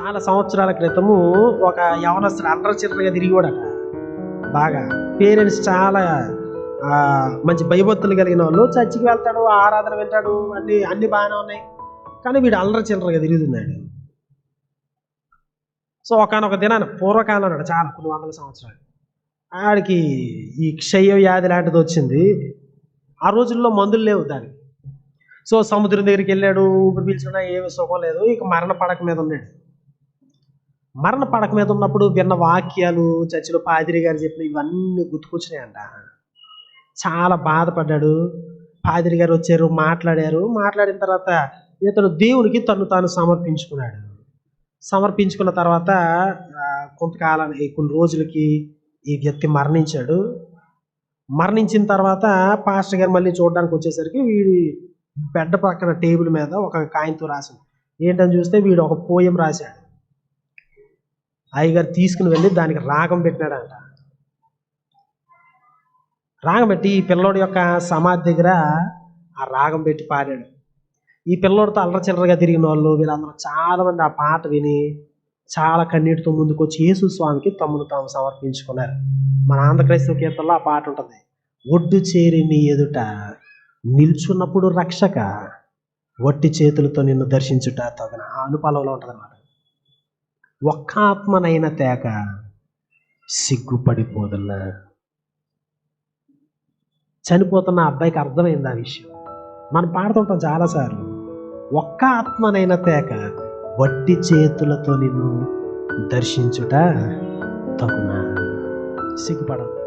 చాలా సంవత్సరాల క్రితము ఒక యవనస్తుడు అల్లర చిల్లరగా తిరిగివాడట. బాగా పేరెంట్స్ చాలా మంచి భయభక్తులు కలిగిన వాళ్ళు. చర్చికి వెళ్తాడు ఆరాధన వింటాడు అన్ని అన్ని బాగానే ఉన్నాయి. కానీ వీడు అల్లర చిల్లరగా తిరుగుతున్నాడు. సో ఒకనొక దినాన పూర్వకాలం అన్నాడు చాలా కొన్ని వందల సంవత్సరాలు. ఆడికి ఈ క్షయ వ్యాధి లాంటిది వచ్చింది. ఆ రోజుల్లో మందులు లేవు దానికి. సో సముద్రం దగ్గరికి వెళ్ళాడు ఊపిరి పీల్చుకున్నా ఏమి సుఖం లేదు. ఇక మరణ పడక మీద ఉన్నాడు. మరణ పడక మీద ఉన్నప్పుడు విన్న వాక్యాలు చర్చిలో పాదిరి గారు చెప్పిన ఇవన్నీ గుర్తుకొచ్చినాయంట. చాలా బాధపడ్డాడు. పాదిరి గారు వచ్చారు మాట్లాడారు. మాట్లాడిన తర్వాత ఇతను దేవునికి తను తాను సమర్పించుకున్నాడు. సమర్పించుకున్న తర్వాత కొంతకాలానికి కొన్ని రోజులకి ఈ వ్యక్తి మరణించాడు. మరణించిన తర్వాత పాస్టర్ గారు మళ్ళీ చూడడానికి వచ్చేసరికి వీడి బెడ్ పక్కన టేబుల్ మీద ఒక కాయంతో రాసింది ఏంటని చూస్తే వీడు ఒక పోయం రాశాడు. అయ్యగారు తీసుకుని వెళ్ళి దానికి రాగం పెట్టినాడంట. రాగం పెట్టి ఈ పిల్లోడి యొక్క సమాధి దగ్గర ఆ రాగం పెట్టి పాడాడు. ఈ పిల్లోడితో అల్లర చిల్లరగా తిరిగిన వాళ్ళు వీళ్ళందరూ చాలామంది ఆ పాట విని చాలా కన్నీటితో ముందుకు వచ్చి యేసు స్వామికి తమ్ముడు తాము సమర్పించుకున్నారు. మన ఆంధ్ర క్రైస్తవ కీర్తనలో ఆ పాట ఉంటుంది. ఒడ్డు చేరి నీ ఎదుట నిల్చున్నప్పుడు రక్షక వట్టి చేతులతో నిన్ను దర్శించుట తగిన ఆ అనుపాలంలో ఉంటుందన్నమాట. ఒక్క ఆత్మనైన తేక సిగ్గుపడిపోదన్నా. చనిపోతున్న అబ్బాయికి అర్థమైంది ఆ విషయం. మనం పాడుతుంటాం చాలాసార్లు ఒక్క ఆత్మనైన తేక వట్టి చేతులతో నిన్ను దర్శించుట తగున. సిగ్గుపడదు